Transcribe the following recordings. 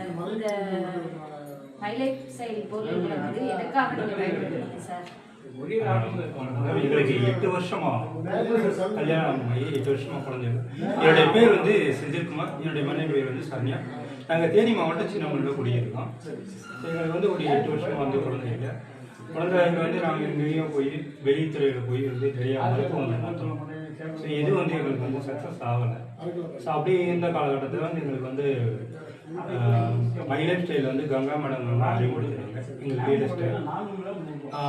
Sir இந்த highlight style பொருள்களை வந்து எதுக்காக நீங்கள் பயன்படுத்துறீங்க சார். எங்களுக்கு எட்டு வருஷமா கல்யாணம் ஆகி எட்டு வருஷமா குழந்தை என்னுடைய பேர் வந்து செந்தில்குமார். என்னுடைய மனைவி பேர் வந்து சரண்யா. நாங்கள் தேனி மாவட்டம் சின்னமல்ல குடியிருக்கோம். எங்களுக்கு வந்து ஒரு எட்டு வருஷமா வந்து குழந்தை இல்லை குழந்தைங்க வந்து நாங்கள் எங்கேயும் போய் வெளித்துறையில் போய் வந்து பார்த்தோம் ஸோ இது வந்து எங்களுக்கு வந்து சக்ஸஸ் ஆகலை ஸோ அப்படி இருந்த காலகட்டத்தில் வந்து எங்களுக்கு வந்து மைலைஃப் ஸ்டைல் வந்து கங்கா மேடம் அறிமுகப்படுத்தினாங்க எங்களுக்கு வீடு ஸ்டைல்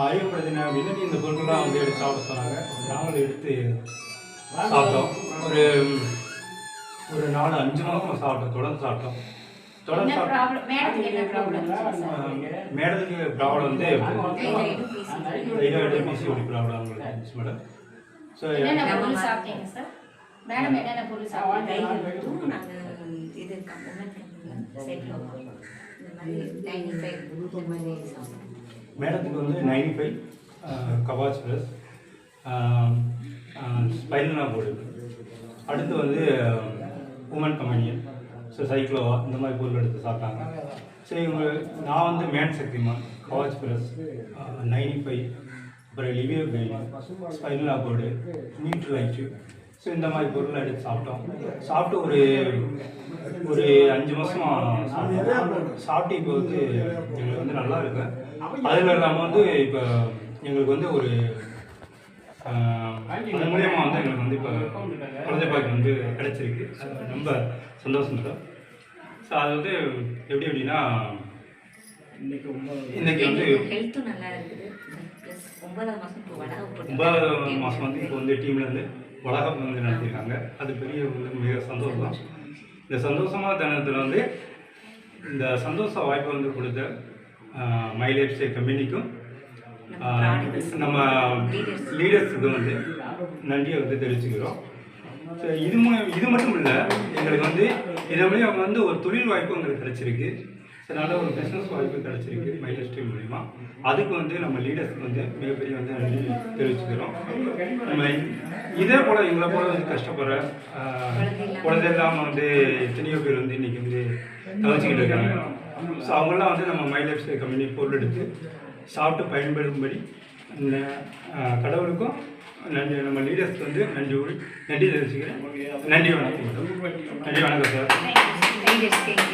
அறிமுகப்படுத்தின அப்படின்னு இந்த பொருட்கள்லாம் வந்து எடுத்து சாப்பிட சொன்னாங்க நாங்களும் எடுத்து சாப்பிட்டோம் ஒரு ஒரு நாலு அஞ்சு மாதம் சாப்பிட்டோம் தொடர்ந்து சாப்பிட்டோம் தொடர்ந்து மேடத்துக்கு ப்ராப்ளம் வந்து தைராய்டு, பிசிஓடி ப்ராப்ளம் அவங்களுக்கு மேடம் என்னென்ன பொருள் சாப்பிட்டீங்க சார் மேடம் என்னென்ன பொருள் சாப்பிட்டீங்க? நாங்கள் இது உமன் சைக்கிள் இந்த மாதிரி டைனி ஃபைவ் இந்த மாதிரி சாப்பிடுவோம் மேடத்துக்கு வந்து நைன்டி ஃபைவ் கவாச் ப்ளஸ் ஸ்பைலனா போர்டு அடுத்து வந்து உமன் கம்பெனியன் ஸோ சைக்ளோவா இந்த மாதிரி பொருள் எடுத்து சாப்பிட்டாங்க. ஸோ இவங்க நான் வந்து man Shaktiman Kavach plus ninety five லிவியோ கைன் ஸ்பைலனா போர்டு நியூட்ரலைட்டு ஸோ இந்த மாதிரி பொருளை எடுத்து சாப்பிட்டோம். சாப்பிட்டு ஒரு ஒரு அஞ்சு மாதம் சாப்பிட்டு இப்போ வந்து எங்களுக்கு வந்து நல்லா இருக்கு. அதில் இல்லாமல் வந்து இப்போ எங்களுக்கு வந்து ஒரு அது மூலியமாக வந்து எங்களுக்கு வந்து இப்போ குழந்தை பாக்கி வந்து கிடைச்சிருக்கு. அது ரொம்ப சந்தோஷம் மேடம். ஸோ அது வந்து எப்படி எப்படின்னா இன்னைக்கு வந்து ஹெல்த்தும் நல்லா இருக்குது. ஒன்பதாம் மாதம் இப்போ ஒன்பதாவது மாதம் வந்து இப்போ வந்து டீம்ல இருந்து வளகம் வந்து நடத்தியிருக்காங்க. அது பெரிய மிக சந்தோஷம் இந்த சந்தோஷமான தருணத்தில் வந்து இந்த சந்தோஷ வாய்ப்பை வந்து கொடுத்த மை லைஃப் ஸ்டைல் கம்பெனிக்கும் நம்ம லீடர்ஸுக்கு வந்து நன்றியை வந்து தெரிவிச்சுக்கிறோம். இது இது மட்டும் இல்லை எங்களுக்கு வந்து இதன் மூலியம் அவங்க வந்து ஒரு தொழில் வாய்ப்பு எங்களுக்கு கிடைச்சிருக்கு. ஸோ ஒரு பிஸ்னஸ் வாய்ப்பு கிடைச்சிருக்கு மைலேஜ் ஸ்டீல் மூலிமா அதுக்கு வந்து நம்ம லீடர்ஸ்க்கு வந்து மிகப்பெரிய வந்து நன்றி தெரிவிச்சுக்கிறோம். நம்ம இதே போல் எங்களை போல வந்து கஷ்டப்படுற குழந்தையெல்லாம் குழந்தை இல்லாமல் வந்து எத்தனையோ பேர் வந்து இன்னைக்கு வந்து தவிச்சிக்கிட்டு இருக்காங்க. ஸோ அவங்களாம் வந்து நம்ம மை லைஃப் ஸ்டைல் கம்பெனி பொருள் எடுத்து சாப்பிட்டு பயன்படும்படி கடவுளுக்கும் நன்றி நம்ம லீடர்ஸ்க்கு வந்து நன்றி கூறி நன்றி தெரிவிச்சுக்கிறேன். நன்றி வணக்கம். நன்றி வணக்கம் சார்